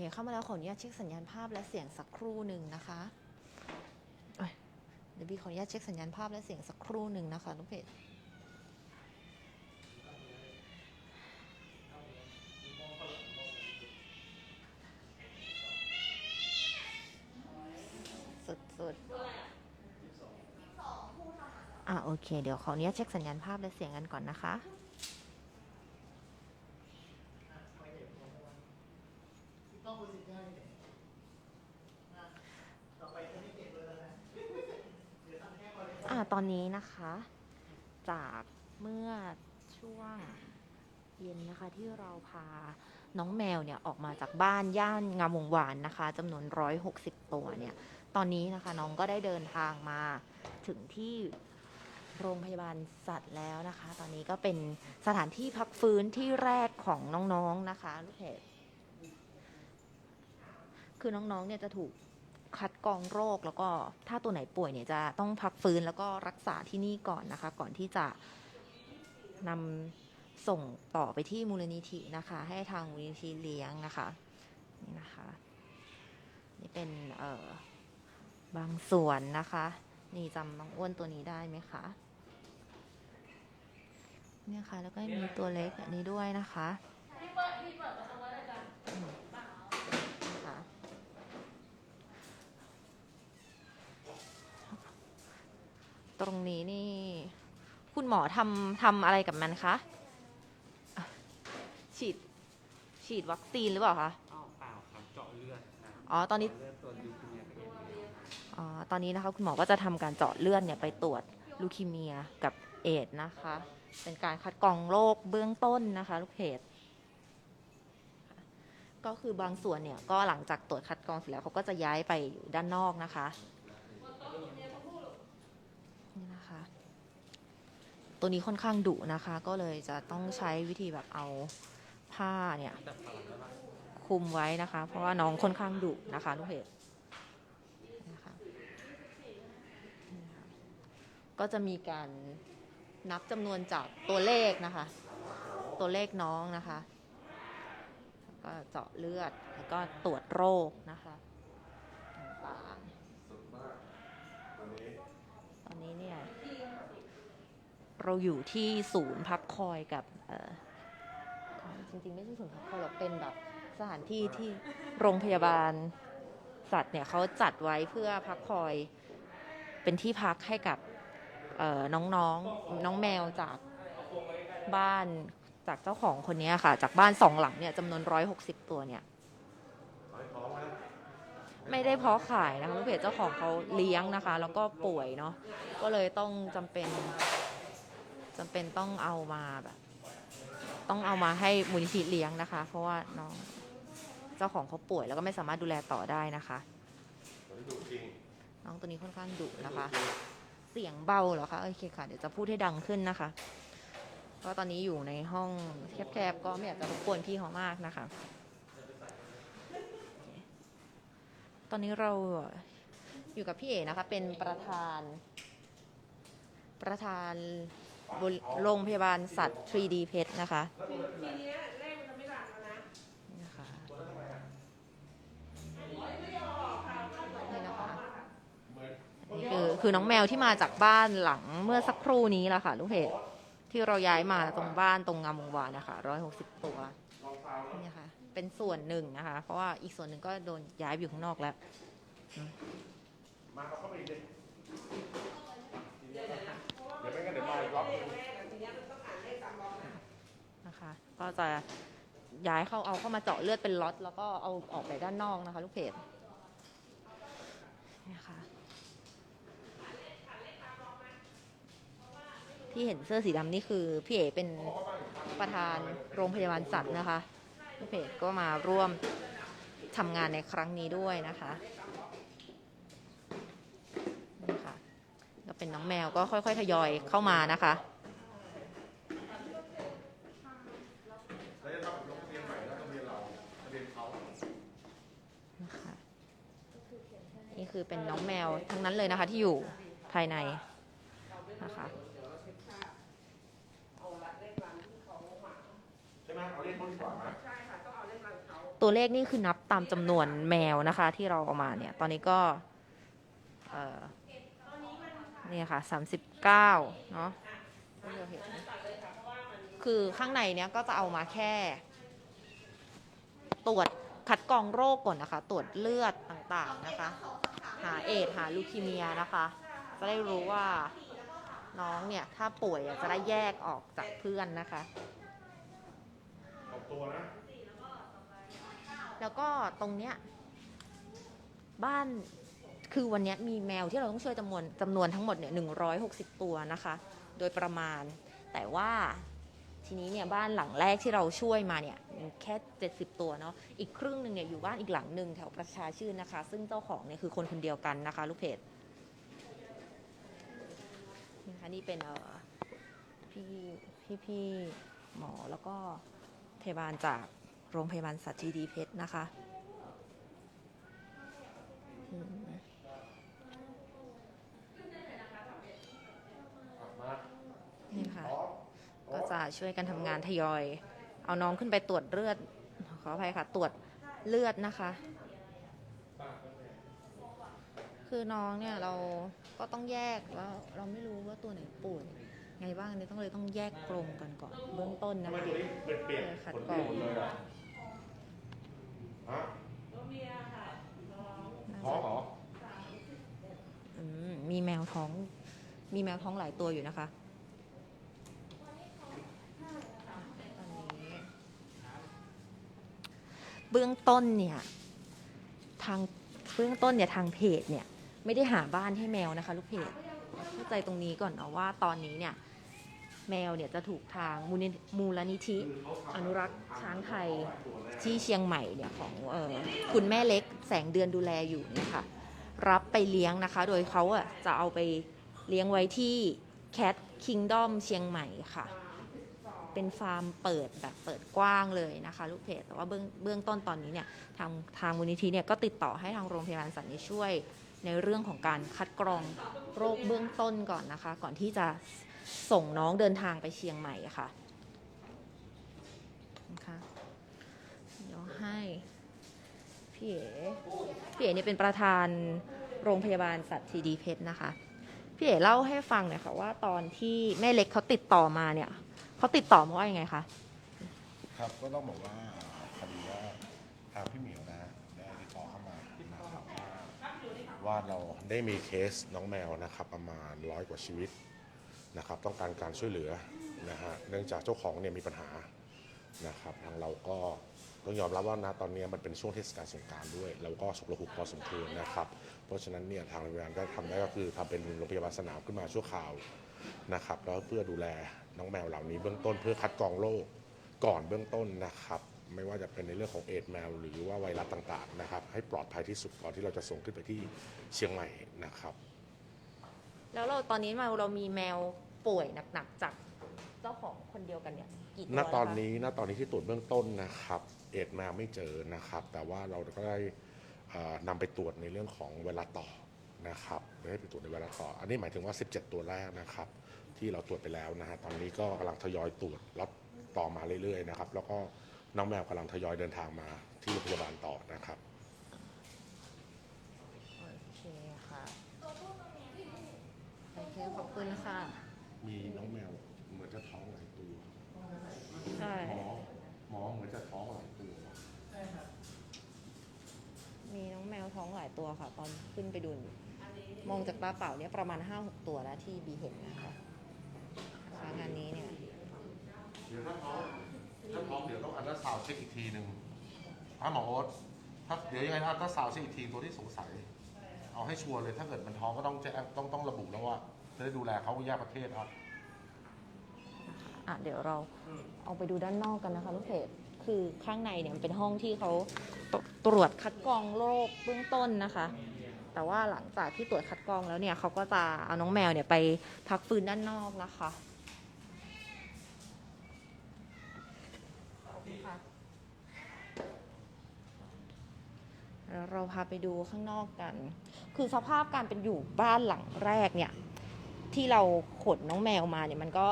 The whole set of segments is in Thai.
เคเข้ามาแล้วขออนุญาตเช็คสัญญาณภาพและเสียงสักครู่หนึ่งนะคะเอ้ยเดี๋ยวบีขออนุญาตเช็คสัญญาณภาพและเสียงสักครู่หนึ่งนะคะลูกเพจสุดๆอะโอเค เดี๋ยวขออนุญาตเช็คสัญญาณภาพและเสียงกันก่อนนะคะ ตอนนะต่อไปจะไม่เก็บเลยนะเดี๋ยวทำแค่ก่อนเลยอ่าตอนนี้นะคะ จากเมื่อช่วงเย็นนะคะ ที่เราพาน้องแมวเนี่ยออกมาจากบ้านย่านงามวงวานนะคะจำนวน 160 ตัวเนี่ย ตอนนี้นะคะน้องก็ได้เดินทางมาถึงที่โรงพยาบาลสัตว์แล้วนะคะ ตอนนี้ก็เป็นสถานที่พักฟื้นที่แรกของน้องๆนะคะ ลูกเพจ คือน้องๆเนี่ยจะถูกคัดกรองโรคแล้วก็ถ้าตัวไหนป่วยเนี่ยจะต้องพักฟื้นแล้วก็รักษาที่นี่ก่อนนะคะ ก่อนที่จะนำส่งต่อไปที่มูลนิธินะคะ ให้ทางมูลนิธิเลี้ยงนะคะนี่นะคะนี่เป็นเอ่อบางส่วนนะคะ นี่จำน้องอ้วนตัวนี้ได้ไหมคะเนี่ยค่ะแล้วก็มีตัวเล็กอันนี้ด้วยนะคะอืมนะคะ ตรงนี้นี่ คุณหมอทำทำอะไรกับมันคะอะฉีด ฉีดวัคซีนหรือเปล่าคะ อ้าวเปล่าครับเจาะเลือดนะอ๋อตอนนี้ เจาะเลือดตรวจยูเคเมียกับเอดส์อ๋อตอนนี้นะคะคุณหมอก็จะทำการเจาะเลือดเนี่ยไปตรวจลูคีเมียกับเอดส์นะคะ เป็นการคัดกรองโรคเบื้องต้นนะคะ ลูกเพจก็คือบางส่วนเนี่ยก็หลังจากตรวจคัดกรองเสร็จแล้วเขาก็จะย้ายไปอยู่ด้านนอกนะคะ นี่นะคะ ตัวนี้ค่อนข้างดุนะคะ ก็เลยจะต้องใช้วิธีแบบเอาผ้าเนี่ยคุมไว้นะคะ เพราะว่าน้องค่อนข้างดุนะคะลูกเพจนะคะนี่นะคะก็จะมีการนับจำนวนจากตัวเลขนะคะ ตัวเลขน้องนะคะ ก็เจาะเลือดแล้วก็ตรวจโรคนะคะต่างๆตอนนี้เนี่ย เราอยู่ที่ศูนย์พักคอยกับจริงๆ ไม่ใช่ศูนย์พักคอยหรอกเป็นแบบสถานที่ที่โรงพยาบาลสัตว์เนี่ยเขาจัดไว้เพื่อพักคอยเป็นที่พักให้กับน้องๆน้องแมวจากบ้านจากเจ้าของคนนี้ค่ะ จากบ้านสองหลังเนี่ยจำนวนร้อยหกสิบตัวเนี่ย ไม่ได้เพาะขายนะคะลูกเพจเจ้าของเขาเลี้ยงนะคะ แล้วก็ป่วยเนาะก็เลยต้องจำเป็น จำเป็นต้องเอามาแบบ ต้องเอามาให้มูลนิธิเลี้ยงนะคะ เพราะว่าน้องเจ้าของเขาป่วยแล้วก็ไม่สามารถดูแลต่อได้นะคะ น้องตัวนี้ค่อนข้างดุนะคะ เสียงเบาเหรอคะโอเคค่ะ เดี๋ยวจะพูดให้ดังขึ้นนะคะ เพราะตอนนี้อยู่ในห้องแคบๆก็ไม่อยากจะรบกวนพี่เขามากนะคะ ตอนนี้เราอยู่กับพี่เอ๋นะคะ เป็นประธานประธาน บนโรงพยาบาลสัตว์ 3D เพชรนะคะทีนี้ยเลขมันจะไม่ดังแล้วนะนี่นะคะนี่นะคะนี่คือคือน้องแมวที่มาจากบ้านหลังเมื่อสักครู่นี้แหละค่ะ ลูกเพจที่เราย้ายมาตรงบ้านตรงงามวงวานนะคะร้อยหกสิบตัวนี่ค่ะ เป็นส่วนหนึ่งนะคะ เพราะว่าอีกส่วนหนึ่งก็โดนย้ายไปอยู่ข้างนอกแล้วมาเขาเข้าไปอีกเลยเดี๋ยวไม่งั้นเดี๋ยวมาอีกรอบ ก็จะย้ายเข้าเอาเข้ามาเจาะเลือดเป็นล็อตแล้วก็เอาออกไปด้านนอกนะคะลูกเพจนี่ค่ะที่เห็นเสื้อสีดำนี่คือพี่เอ๋เป็นประธานโรงพยาบาลสัตว์นะคะลูกเพจก็มาร่วมทำงานในครั้งนี้ด้วยนะคะนี่ค่ะก็เป็นน้องแมวก็ค่อยๆทยอยเข้ามานะคะ แล้วจะทำลงทะเบียนใหม่แล้วทะเบียนเราทะเบียนเขา นะคะนี่ คือเป็นน้องแมวทั้งนั้นเลยนะคะ ที่อยู่ภายในนะคะเอาละเลขหลังที่เขาหมาใช่ไหมเอาเรียกเขาดีกว่าไหมใช่ค่ะต้องเอาเลขหลังเขาตัวเลขนี่คือนับตามจำนวนแมวนะคะ ที่เราเอามาเนี่ย ตอนนี้ก็เอ่อเนี่ยค่ะสามสิบเก้าเนาะที่เราเห็นคือข้างในเนี้ยก็จะเอามาแค่ ตรวจคัดกรองโรคก่อนนะคะ ตรวจเลือดต่างๆนะคะ หาเอดส์หาลูคีเมียนะคะ จะได้รู้ว่าน้องเนี่ย ถ้าป่วยอะจะได้แยกออกจากเพื่อนนะคะออกตัวนะแล้วก็ตรงเนี้ย บ้านคือวันเนี้ยมีแมวที่เราต้องช่วยจำนวนจำนวนทั้งหมดเนี่ยหนึ่งร้อยหกสิบตัวนะคะ โดยประมาณ แต่ว่า ทีนี้เนี่ยบ้านหลังแรกที่เราช่วยมาเนี่ยแค่เจ็ดสิบตัวเนาะอีกครึ่งหนึ่งเนี่ยอยู่บ้านอีกหลังหนึ่งแถวประชาชื่นนะคะ ซึ่งเจ้าของเนี่ยคือคนคนเดียวกันนะคะ ลูกเพจนี่นะคะนี่เป็นเออพี่พี่พี่หมอแล้วก็พยาบาลจากโรงพยาบาลสัตว์จีดีเพชรนะคะนี่ค่ะ ก็จะช่วยกันทำงานทยอย เอาน้องขึ้นไปตรวจเลือด ขออภัยค่ะ ตรวจเลือดนะคะ คือน้องเนี่ยเราก็ต้องแยกแล้วเราไม่รู้ว่าตัวไหนป่วยไงบ้างเนี่ยต้องเลยต้องแยกกรงกันก่อนเบื้องต้นนะทำไมคะตัวนี้เปลี่ยนเปลี่ยนขัดผลกรเปลี่อยงนหมดเลยอะฮะตัวเมียค่ะน้องท้องเหรอ อืมมีแมวท้อง มีแมวท้องหลายตัวอยู่นะคะตอนนี้ เบื้องต้นเนี่ยทางเบื้องต้นเนี่ยทางเพจเนี่ยไม่ได้หาบ้านให้แมวนะคะ ลูกเพจเข้าใจตรงนี้ก่อนเนาะว่าตอนนี้เนี่ยแมวเนี่ยจะถูกทางมูลนิมูลนิธิ อนุรักษ์ช้างไทยที่เชียงใหม่เนี่ยของออคุณแม่เล็กแสงเดือนดูแลอยู่เนี่ยค่ะรับไปเลี้ยงนะคะ โดยเขาอะจะเอาไปเลี้ยงไว้ที่ Cat Kingdom เชียงใหม่ค่ะ เป็นฟาร์มเปิดแบบเปิดกว้างเลยนะคะ ลูกเพจแต่ว่าเบื้องเบื้องต้นตอนนี้เนี่ยทางทางมูลนิธิเนี่ยก็ติดต่อให้ทางโรงพยาบาลสัตว์ช่วยในเรื่องของการคัดกรองโรคเบื้องต้นก่อนนะคะ ก่อนที่จะส่งน้องเดินทางไปเชียงใหม่ะค่ะนะคะเดี๋ยวให้พี่เอ๋พี่เอ๋เนี่ยเป็นประธานโรงพยาบาลสัตว์ทีดีเพชรนะคะ พี่เอ๋เล่าให้ฟังหน่อยค่ะว่าตอนที่แม่เล็กเขาติดต่อมาเนี่ย เขาติดต่อมาว่ายังไงคะครับก็ต้องบอกว่าพอดีว่าทางพี่เหมียวนะได้ติดต่อเข้ามานะครับว่าว่าเราได้มีเคสน้องแมวนะครับ ประมาณร้อยกว่าชีวิตนะครับ ต้องการการช่วยเหลือนะฮะเนื่องจากเจ้าของเนี่ยมีปัญหานะครับ ทางเราก็ต้องยอมรับว่านะตอนนี้มันเป็นช่วงเทศกาลสงกรารด้วย เราก็สุกระหุกพอสมควรนะครับ เพราะฉะนั้นเนี่ยทางโรงพยาบาลก็ทำได้ก็คือทำเป็นโรงพยาบาลสนามขึ้นมาชั่วคราวนะครับ แล้วเพื่อดูแล น้องแมวเหล่านี้เบื้องต้นเพื่อคัดกรองโรคก่อนเบื้องต้นนะครับ ไม่ว่าจะเป็นในเรื่องของเอดส์แมว หรือว่าไวรัสต่างๆนะครับ ให้ปลอดภัยที่สุดก่อนที่เราจะส่งขึ้นไปที่เชียงใหม่นะครับ แล้วเราตอนนี้มาเรามีแมวป่วยหนักๆจากเจ้าของคนเดียวกันเนี่ยกี่ตัวณแล้วคะตอนนี้ณตอนนี้ที่ตรวจเบื้องต้นนะครับ เอดส์แมวไม่เจอนะครับ แต่ว่าเราก็ได้เอ่อนำไปตรวจในเรื่องของไวรัสต่อนะครับได้ไปตรวจในไวรัสต่อ อันนี้หมายถึงว่า 17 ตัวแรกนะครับ ที่เราตรวจไปแล้วนะฮะตอนนี้ก็กำลังทยอยตรวจล็อตต่อมาเรื่อยๆนะครับแล้วก็น้องแมวกำลังทยอยเดินทางมาที่โรงพยาบาลต่อนะครับ โอเคค่ะโอเคขอบคุณค่ะ มีน้องแมวเหมือนจะท้องหลายตัวใช่ หมอหมอเหมือนจะท้องหลายตัวใช่ครับมีน้องแมวท้องหลายตัวค่ะ ตอนขึ้นไปดูมองจากตาเปล่าเนี่ยประมาณ 5-6 ตัวแล้วที่บีเห็นนะคะนะ คะงานนี้เนี่ย เดี๋ยวถ้าท้องถ้าท้องเดี๋ยวต้องอัลตราซาวด์เช็คอีกทีหนึ่งถ้าหมอโอ๊ตถ้าเดี๋ยวยังไงถ้าอัลตราซาวด์เช็คอีกทีตัวที่สงสัย เอาให้ชัวร์เลยถ้าเกิดมันท้องก็ต้องแจ้งต้องต้องระบุแล้วว่าจะได้ดูแลเขาแยกประเทศครับ อะเดี๋ยวเราเอาไปดูด้านนอกกันนะคะลูกเพจคือข้างในเนี่ยมันเป็นห้องที่เขาตตรวจคัดกรองโรคเบื้องต้นนะคะ แต่ว่าหลังจากที่ตรวจคัดกรองแล้วเนี่ยเขาก็จะเอาน้องแมวเนี่ยไปพักฟื้นด้านนอกนะคะขอบคุณค่ะ แล้วเราพาไปดูข้างนอกกัน คือสภาพการเป็นอยู่บ้านหลังแรกเนี่ย ที่เราขนน้องแมวมาเนี่ยมันก็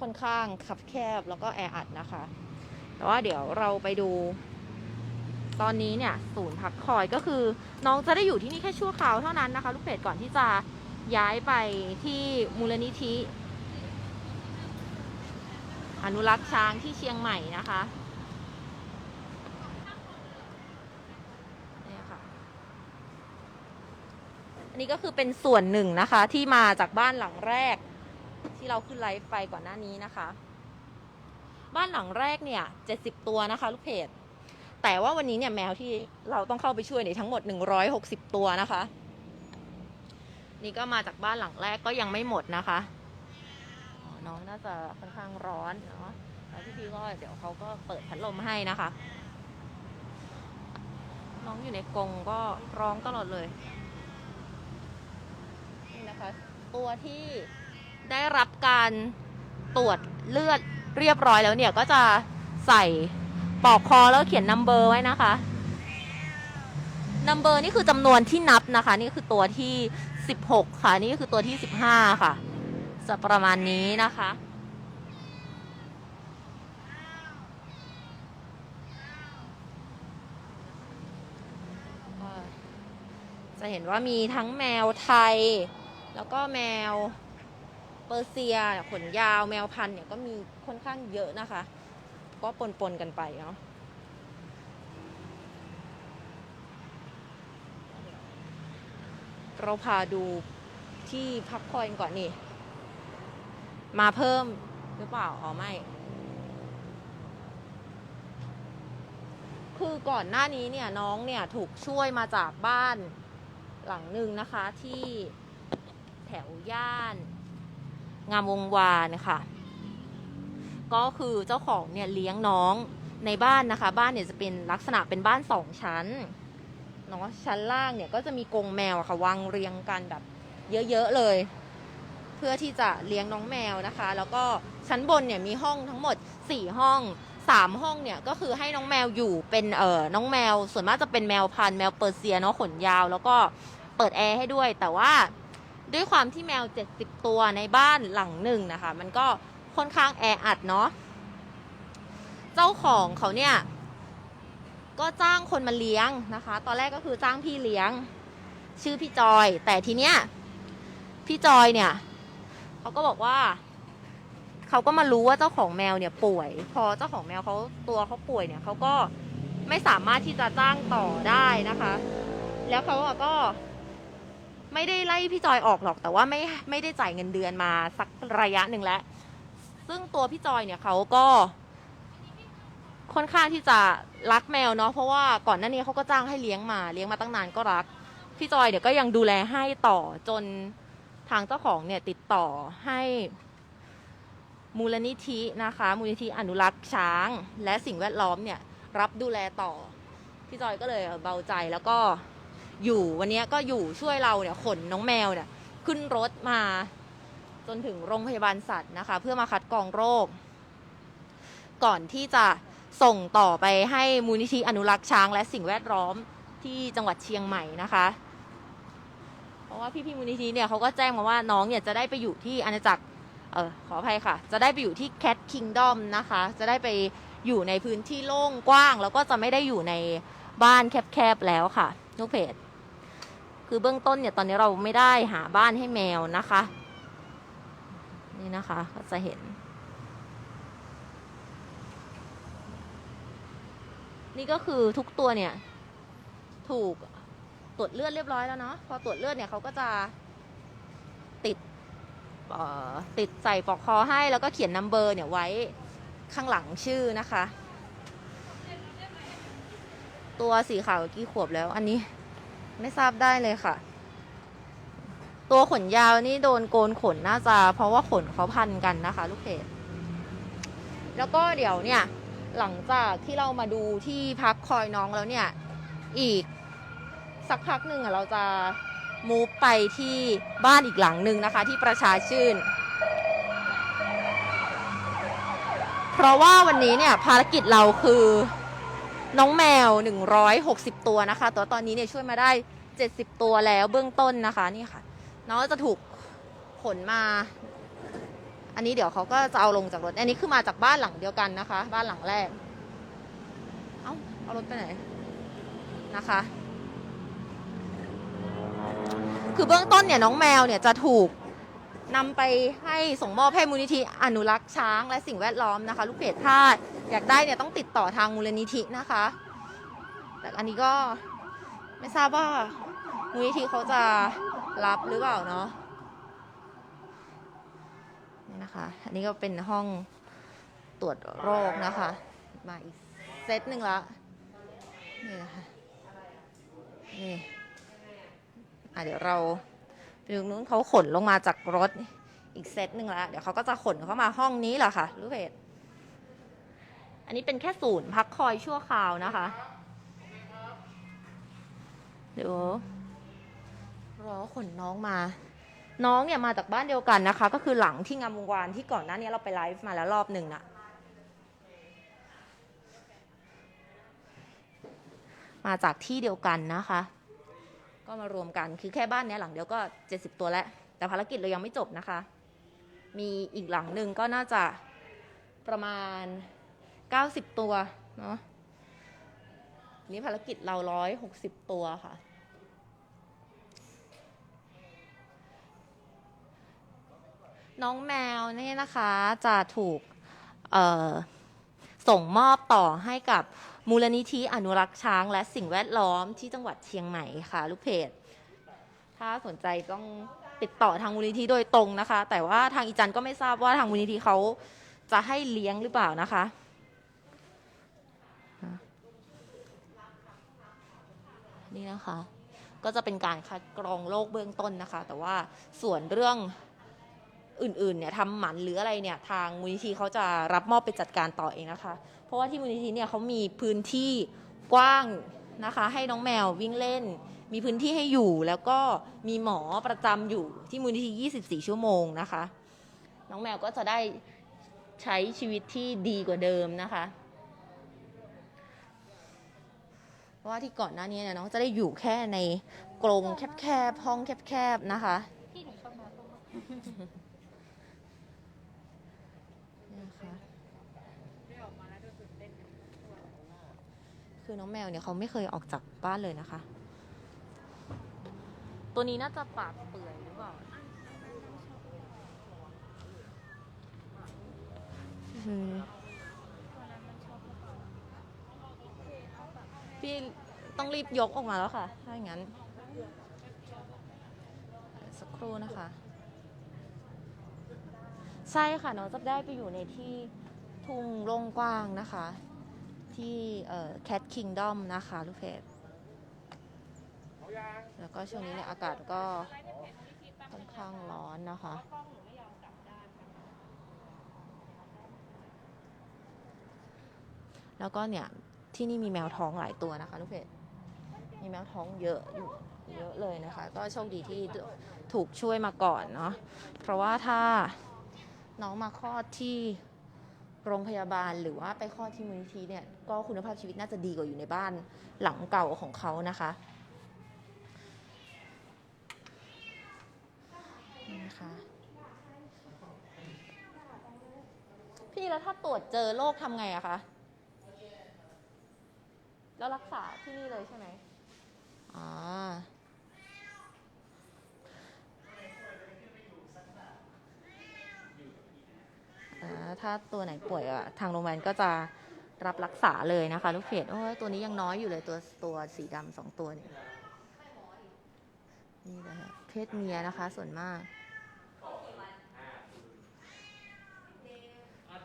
ค่อนข้างคับแคบแล้วก็แออัดนะคะ แต่ว่าเดี๋ยวเราไปดู ตอนนี้เนี่ย ศูนย์พักคอยก็คือ น้องจะได้อยู่ที่นี่แค่ชั่วคราวเท่านั้นนะคะ ลูกเพจก่อนที่จะย้ายไปที่มูลนิธิ อนุรักษ์ช้างที่เชียงใหม่นะคะเนี่ยค่ะ อันนี้ก็คือเป็นส่วนหนึ่งนะคะ ที่มาจากบ้านหลังแรก ที่เราขึ้นไลฟ์ไปก่อนหน้านี้นะคะ บ้านหลังแรกเนี่ย70ตัวนะคะ ลูกเพจแต่ว่าวันนี้เนี่ยแมวที่เราต้องเข้าไปช่วยเนี่ยทั้งหมด160ตัวนะคะ นี่ก็มาจากบ้านหลังแรกก็ยังไม่หมดนะคะน้องน่าจะค่อนข้างร้อนเนาะแล้วพี่พี่ก็เดี๋ยวเขาก็เปิดพัดลมให้นะคะ น้องอยู่ในกรงก็ร้องตลอดเลย นะคะ ตัวที่ได้รับการตรวจเลือดเรียบร้อยแล้วเนี่ยก็จะใส่ปลอกคอแล้วเขียนนัมเบอร์ไว้นะคะนัมเบอร์นี่คือจำนวนที่นับนะคะ นี่คือตัวที่ 16 ค่ะ นี่คือตัวที่ 15 ค่ะจะประมาณนี้นะคะจะเห็นว่ามีทั้งแมวไทย แล้วก็แมวเปอร์เซียขนยาวแมวพันธุ์เนี่ยก็มีค่อนข้างเยอะนะคะ ก็ปนๆกันไปเนาะเราพาดูที่พักคอยก่อนนี่ มาเพิ่มหรือเปล่า อ๋อไม่ คือก่อนหน้านี้เนี่ยน้องเนี่ยถูกช่วยมาจากบ้านหลังหนึ่งนะคะที่ แถวย่าน งามวงวานค่ะ ก็คือเจ้าของเนี่ยเลี้ยงน้องในบ้านนะคะ บ้านเนี่ยจะเป็นลักษณะเป็นบ้านสองชั้นเนาะชั้นล่างเนี่ยก็จะมีกรงแมวะค่ะวางเรียงกันแบบเยอะๆเลย เพื่อที่จะเลี้ยงน้องแมวนะคะ แล้วก็ชั้นบนเนี่ยมีห้องทั้งหมด 4 ห้อง3ห้องเนี่ยก็คือให้น้องแมวอยู่เป็นเอ่อน้องแมว ส่วนมากจะเป็นแมวพันธุ์แมวเปอร์เซียเนาะขนยาว แล้วก็เปิดแอร์ให้ด้วย แต่ว่า ด้วยความที่แมว 70 ตัวในบ้านหลังหนึ่งนะคะ มันก็ค่อนข้างแออัดเนาะเจ้าของเขาเนี่ย ก็จ้างคนมาเลี้ยงนะคะ ตอนแรกก็คือจ้างพี่เลี้ยง ชื่อพี่จอย แต่ทีเนี้ยพี่จอยเนี่ยเขาก็บอกว่าเขาก็มารู้ว่าเจ้าของแมวเนี่ยป่วย พอเจ้าของแมวเขาตัวเขาป่วยเนี่ยเขาก็ไม่สามารถที่จะจ้างต่อได้นะคะ แล้วเขาก็ ไม่ได้ไล่พี่จอยออกหรอกแต่ว่าไม่ไม่ได้จ่ายเงินเดือนมาสักระยะหนึ่งแล้ว ซึ่งตัวพี่จอยเนี่ยเขาก็ ค่อนข้างที่จะรักแมวเนาะเพราะว่าก่อนหน้านี้เขาก็จ้างให้เลี้ยงมาเลี้ยงมาตั้งนานก็รัก พี่จอยเดี๋ยวก็ยังดูแลให้ต่อจนทางเจ้าของเนี่ยติดต่อให้มูลนิธินะคะ มูลนิธิอนุรักษ์ช้าง และสิ่งแวดล้อมเนี่ยรับดูแลต่อ พี่จอยก็เลยเบาใจแล้วก็ อยู่วันนี้ก็อยู่ช่วยเราเนี่ยขนน้องแมวเนี่ยขึ้นรถมาจนถึงโรงพยาบาลสัตว์นะคะ เพื่อมาคัดกรองโรค ก่อนที่จะส่งต่อไปให้มูลนิธิอนุรักษ์ช้างและสิ่งแวดล้อมที่จังหวัดเชียงใหม่นะคะ เพราะว่าพี่ๆมูลนิธิเนี่ยเขาก็แจ้งมาว่าน้องเนี่ยจะได้ไปอยู่ที่อาณาจักรเออขออภัยค่ะ จะได้ไปอยู่ที่ Cat Kingdom นะคะ จะได้ไปอยู่ในพื้นที่โล่งกว้าง แล้วก็จะไม่ได้อยู่ในบ้านแคบๆแล้วค่ะลูกเพจ คือเบื้องต้นเนี่ยตอนนี้เราไม่ได้หาบ้านให้แมวนะคะ นี่นะคะก็จะเห็น นี่ก็คือทุกตัวเนี่ย ถูกตรวจเลือดเรียบร้อยแล้วเนาะพอตรวจเลือดเนี่ยเขาก็จะติดติดใส่ปลอกคอให้แล้วก็เขียนนัมเบอร์เนี่ยไว้ข้างหลังชื่อนะคะ ตัวสีขาวกี่ขวบแล้วอันนี้ ไม่ทราบได้เลยค่ะ ตัวขนยาวนี่โดนโกนขนน่าจะ เพราะว่าขนเขาพันกันนะคะ ลูกเพจแล้วก็เดี๋ยวเนี่ย หลังจากที่เรามาดูที่พักคอยน้องแล้วเนี่ย อีกสักพักหนึ่งอะเราจะมูฟไปที่บ้านอีกหลังหนึ่งนะคะ ที่ประชาชื่น เพราะว่าวันนี้เนี่ยภารกิจเราคือ น้องแมว 160 ตัวนะคะ ตัวตอนนี้เนี่ยช่วยมาได้ 70 ตัวแล้วเบื้องต้นนะคะนี่ค่ะ น้องจะถูกขนมา อันนี้เดี๋ยวเขาก็จะเอาลงจากรถ อันนี้คือมาจากบ้านหลังเดียวกันนะคะ บ้านหลังแรก เอ้าเอารถไปไหนนะคะ คือเบื้องต้นเนี่ยน้องแมวเนี่ยจะถูกนำไปให้ส่งมอบให้มูลนิธิอนุรักษ์ช้างและสิ่งแวดล้อมนะคะ ลูกเพจถ้า อยากได้เนี่ยต้องติดต่อทางมูลนิธินะคะ แต่อันนี้ก็ไม่ทราบว่ามูลนิธิเขาจะรับหรือเปล่าเนาะนี่นะคะ อันนี้ก็เป็นห้องตรวจโรคนะคะ มาอีกเซตหนึ่งละนี่นะคะนี่อะเดี๋ยวเราไปดูนู้นเขาขนลงมาจากรถอีกเซตหนึ่งละเดี๋ยวเขาก็จะขนเข้ามาห้องนี้แหละค่ะลูกเพจ อันนี้เป็นแค่ศูนย์พักคอยชั่วคราวนะคะ เดี๋ยวรอขนน้องมา น้องเนี่ยมาจากบ้านเดียวกันนะคะ ก็คือหลังที่งามวงวานที่ก่อนหน้านี้เราไปไลฟ์มาแล้วรอบหนึ่งน่ะมาจากที่เดียวกันนะคะ ก็มารวมกันคือแค่บ้านเนี้ยหลังเดียวก็70ตัวแล้ว แต่ภารกิจเรายังไม่จบนะคะ มีอีกหลังหนึ่งก็น่าจะประมาณ 90 ตัวเนาะนี่ภารกิจเรา 160 ตัวค่ะ น้องแมวเนี่ยนะคะจะถูกส่งมอบต่อให้กับมูลนิธิอนุรักษ์ช้างและสิ่งแวดล้อมที่จังหวัดเชียงใหม่ค่ะ ลูกเพจ ถ้าสนใจต้องติดต่อทางมูลนิธิโดยตรงนะคะ แต่ว่าทางอีจันก็ไม่ทราบว่าทางมูลนิธิเขาจะให้เลี้ยงหรือเปล่านะคะ นี่นะคะ ก็จะเป็นการคัดกรองโรคเบื้องต้นนะคะ แต่ว่าส่วนเรื่องอื่นๆเนี่ยทำหมันหรืออะไรเนี่ยทางมูลนิธิเขาจะรับมอบไปจัดการต่อเองนะคะ เพราะว่าที่มูลนิธิเนี่ยเขามีพื้นที่กว้างนะคะ ให้น้องแมววิ่งเล่น มีพื้นที่ให้อยู่แล้วก็มีหมอประจำอยู่ที่มูลนิธิ 24 ชั่วโมงนะคะ น้องแมวก็จะได้ใช้ชีวิตที่ดีกว่าเดิมนะคะ เพ ราะว่าที่ก่อนหน้านี้เนี่ยน้องจะได้อยู่แค่ในกรงแคบๆห้องแคบๆนะคะนี่นะคะคือน้องแมวเนี่ยเขาไม่เคยออกจากบ้านเลยนะคะ ตัวนี้น่าจะปากเปื่อยหรือเปล่าอืม พี่ต้องรีบยกออกมาแล้วค่ะ ถ้าอย่างนั้น สักครู่นะคะ ใช่ค่ะน้องจะได้ไปอยู่ในที่ทุ่งโล่งกว้างนะคะ ที่เอ่อ Cat Kingdom นะคะลูกเพจแล้วก็ช่วงนี้เนี่ยอากาศก็ค่อนข้างร้อนนะคะแล้วก็เนี่ย ที่นี่มีแมวท้องหลายตัวนะคะลูกเพจมีแมวท้องเยอะอยู่เยอะเลยนะคะ ก็โชคดีที่ถูกช่วยมาก่อนเนาะเพราะว่าถ้าน้องมาคลอดที่โรงพยาบาลหรือว่าไปคลอดที่มูลนิธิเนี่ยก็คุณภาพชีวิตน่าจะดีกว่าอยู่ในบ้านหลังเก่าของเขานะคะนะคะพี่แล้วถ้าตรวจเจอโรคทำไงอะคะ แล้วรักษาที่นี่เลยใช่ไหมอ๋ออ่าถ้าตัวไหนป่วยอะทางโรงพยาบาลก็จะรับรักษาเลยนะคะ ลูกเพจโอ้ยตัวนี้ยังน้อยอยู่เลยตัวตัวสีดำสองตัวเนี่ยนี่เลยค่ะเพศเมียนะคะ ส่วนมาก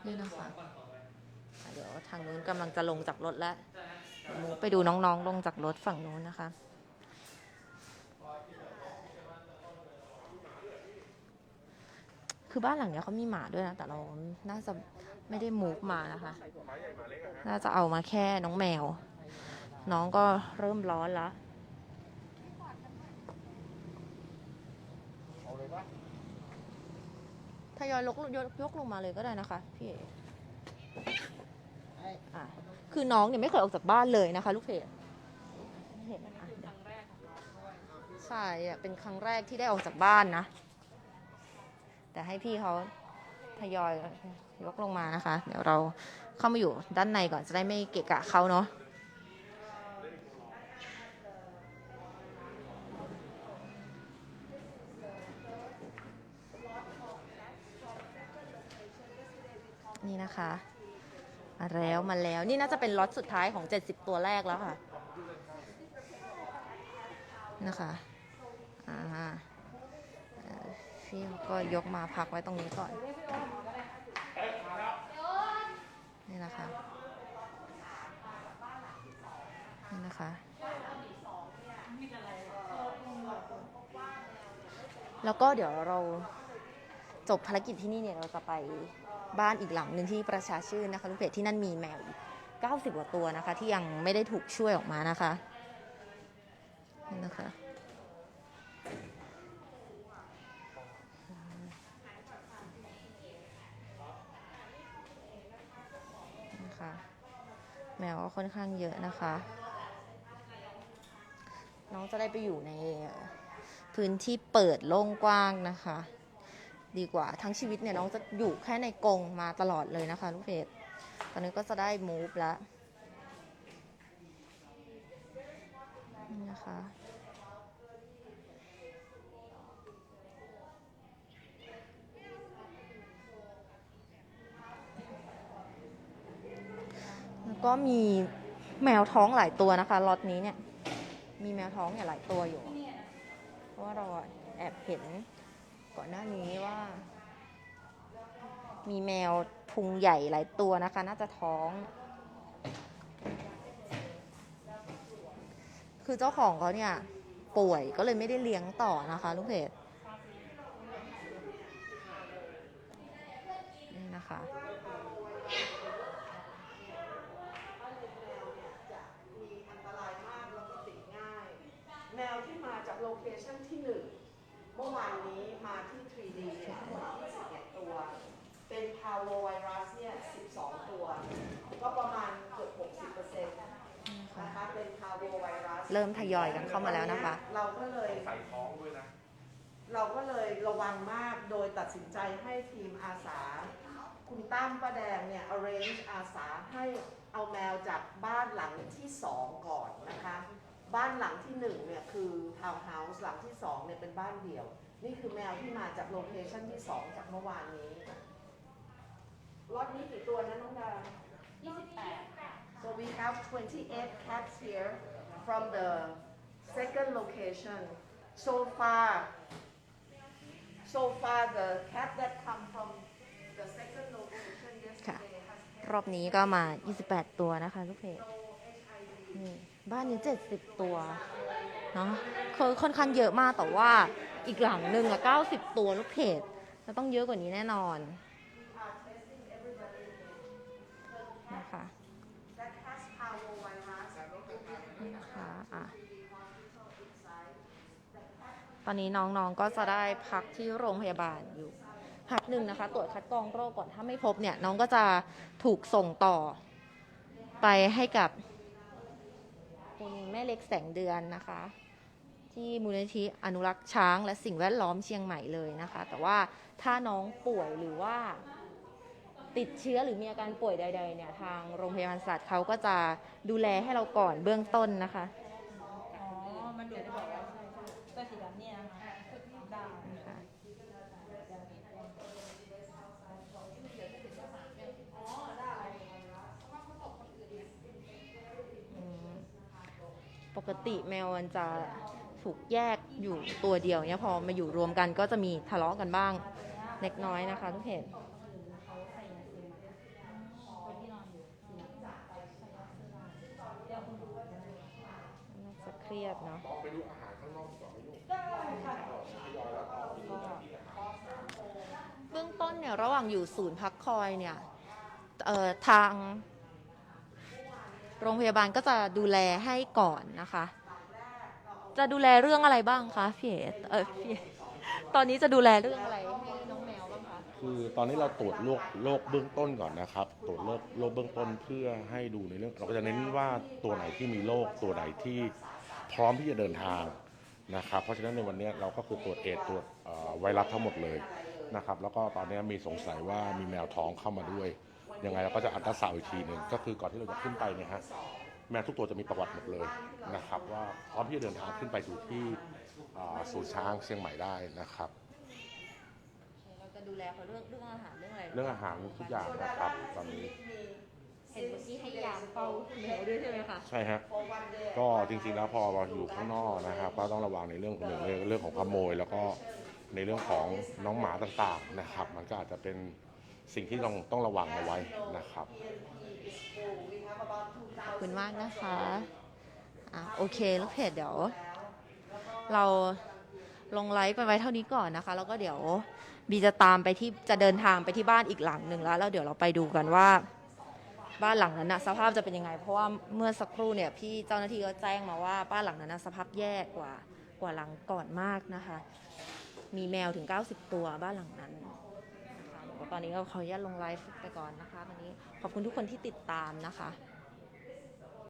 นี่นะคะอะเดี๋ยวทางนู้นกำลังจะลงจากรถแล้ว ไปดูน้องๆ ลงจากรถฝั่งนู้นนะคะ คือบ้านหลังเนี้ยเขามีหมาด้วยนะ แต่เราน่าจะไม่ได้มูฟมานะคะ น่าจะเอามาแค่น้องแมว น้องก็เริ่มร้อนแล้วทยอยยกยกยกลงมาเลยก็ได้นะคะพี่เอ๋อะ คือน้องเนี่ยไม่เคยออกจากบ้านเลยนะคะ ลูกเพจเห็นะใช่เป็นครั้งแรกที่ได้ออกจากบ้านนะ แต่ให้พี่เขาทยอยยกลงมานะคะ เดี๋ยวเราเข้ามาอยู่ด้านในก่อนจะได้ไม่เกะกะเขาเนาะนี่นะคะ มาแล้วมาแล้วนี่น่าจะเป็นล็อตสุดท้ายของ 70 ตัวแรกแล้วค่ะ นะคะอ่าพี่ก็ยกมาพักไว้ตรงนี้ก่อน นี่นะคะนี่นะคะ แล้วก็เดี๋ยวเราจบภารกิจที่นี่เนี่ยเราจะไป บ้านอีกหลังหนึ่งที่ประชาชื่นนะคะลูกเพจที่นั่นมีแมวอีก90 กว่าตัวนะคะ ที่ยังไม่ได้ถูกช่วยออกมานะคะนี่นะคะนะคะแมวก็ค่อนข้างเยอะนะคะ น้องจะได้ไปอยู่ในพื้นที่เปิดโล่งกว้างนะคะ ดีกว่า ทั้งชีวิตเนี่ยน้องจะอยู่แค่ในกรงมาตลอดเลยนะคะ ลูกเพจตอนนี้ก็จะได้มูฟแล้วนี่นะคะแล้วก็มีแมวท้องหลายตัวนะคะล็อตนี้เนี่ย มีแมวท้องเนี่ยหลายตัวอยู่ เพราะว่าเราแอบเห็น ก่อนหน้านี้ว่า มีแมวพุงใหญ่หลายตัวนะคะ น่าจะท้อง คือเจ้าของเขาเนี่ย ป่วยก็เลยไม่ได้เลี้ยงต่อนะคะ ลูกเพจนี่นะคะ มีอันตรายมากแล้วก็ติดง่าย แมวที่มาจากโลเคชั่นที่หนึ่งเมื่อวานนี้มาที่ 3D เนี่ยทั้งหมด21ตัว เป็นพาวโวไวรัสเนี่ย 12 ตัว ก็ประมาณเกือบ60%นะคะ เป็นพาวโวไวรัส เริ่มทยอยกันเข้ามาแล้วนะคะ เราก็เลย ใส่ท้องด้วยนะ เราก็เลยระวังมากโดยตัดสินใจให้ทีมอาสา คุณตั้มป้าแดงเนี่ย arrange อาสาให้เอาแมวจากบ้านหลังที่สองก่อนนะคะ บ้านหลังที่หนึ่งเนี่ยคือทาวน์เฮาส์หลังที่สองเนี่ยเป็นบ้านเดี่ยว นี่คือแมวที่มาจากโลเคชั่นที่สองจากเมื่อวานนี้ล็อตนี้กี่ตัวนะน้องดา So we have 28 cats here from the second location. So far, so far the cat that come from the second location yesterday has รอบนี้ก็มา 28 ตัวนะคะลูกเพจนี่บ้านนี้ 70 ตัวเนาะคือค่อนข้างเยอะมากแต่ว่าอีกหลังหนึ่งอะ90 ตัวลูกเพจจะต้องเยอะกว่านี้แน่นอนนะคะ that has parvovirus. นี่นะคะอะต อนนี้น้องๆก็จะได้พักที่โรงพยาบาลอยู่พักหนึ่งนะคะ ตรวจคัดกรองโรคก่อนถ้าไม่พบเนี่ย น้องก็จะถูกส่งต่อไปให้กับคุณแม่เล็กแสงเดือนนะคะ ที่มูลนิธิอนุรักษ์ช้างและสิ่งแวดล้อมเชียงใหม่เลยนะคะ แต่ว่าถ้าน้องป่วยหรือว่าติดเชื้อหรือมีอาการป่วยใด ๆ เนี่ย ทางโรงพยาบาลสัตว์เขาก็จะดูแลให้เราก่อนเบื้องต้นนะคะ อ๋อ มันอยู่ในบอกว่าใช่ใช่ตัวสีดำเนี่ยนะคะได้ นะคะอืม ปกติแมวมันจะถูกแยกอยู่ตัวเดียวเนี่ยพอมาอยู่รวมกันก็จะมีทะเลาะกันบ้างเล็กน้อยนะคะทุกเห็นเขาใส่อนเดี๋ยวคุณดูว่าจน่าจะเครียดเนาะไปดูอาหารข้างนอกก่อนไหมลูกได้ค่ะทยอยแล้วออกไปดูที่อาหารเบื้องต้นเนี่ยระหว่างอยู่ศูนย์พักคอยเนี่ยทาง โรงพยาบาลก็จะดูแลให้ก่อนนะคะ จะดูแลเรื่องอะไรบ้างคะพี่เอ๋เออพี่เอ๋ตอนนี้จะดูแลเรื่องอะไรให้น้องแมวบ้างคะ คือตอนนี้เราตรวจโรคโรคเบื้องต้นก่อนนะครับ ตรวจโรคโรคเบื้องต้นเพื่อให้ดูในเรื่องเราก็จะเน้นว่าตัวไหนที่มีโรคตัวไหนที่พร้อมที่จะเดินทางนะครับ เพราะฉะนั้นในวันนี้เราก็คือตรวจเอดตรวจไวรัสทั้งหมดเลยนะครับ แล้วก็ตอนนี้มีสงสัยว่ามีแมวท้องเข้ามาด้วย ยังไงเราก็จะอัลตราซาวด์อีกทีหนึ่งก็คือก่อนที่เราจะขึ้นไปเนี่ยฮะแมวทุกตัวจะมีประวัติหมดเลยนะครับว่าพร้อมที่จะเดินทางขึ้นไปสู่ที่อ่าศูนย์ช้างเชียงใหม่ได้นะครับ เราจะจะดูแลเขาเรื่องเรื่องอาหารเรื่องอะไรเรื่องอาหารทุกอย่างนะครับตอนนี้เห็นเมื่อกี้ให้ยาเป่าแมวด้วยใช่ไหมคะใช่ฮะ ก็จริงๆแล้วพอเราอยู่ข้างนอกนะครับก็ต้องระวังในเรื่องหนึ่งเรื่องของขโมย แล้วก็ในเรื่องของน้องหมาต่างๆนะครับ มันก็อาจจะเป็น สิ่งที่ต้องต้องระวังเอาไว้นะครับ ขอบคุณมากนะคะอะโอเคลูกเพจเดี๋ยว เราลงไลฟ์ไปไว้เท่านี้ก่อนนะคะ แล้วก็เดี๋ยวบีจะตามไปที่จะเดินทางไปที่บ้านอีกหลังหนึ่งแล้วแล้วเดี๋ยวเราไปดูกันว่า บ้านหลังนั้นนะสภาพจะเป็นยังไง เพราะว่าเมื่อสักครู่เนี่ยพี่เจ้าหน้าที่ก็แจ้งมาว่าบ้านหลังนั้นนะสภาพแย่กว่ากว่าหลังก่อนมากนะคะ มีแมวถึง 90 ตัวบ้านหลังนั้น ตอนนี้ก็ขออนุญาตลงไลฟ์ไปก่อนนะคะวันนี้ขอบคุณทุกคนที่ติดตามนะคะ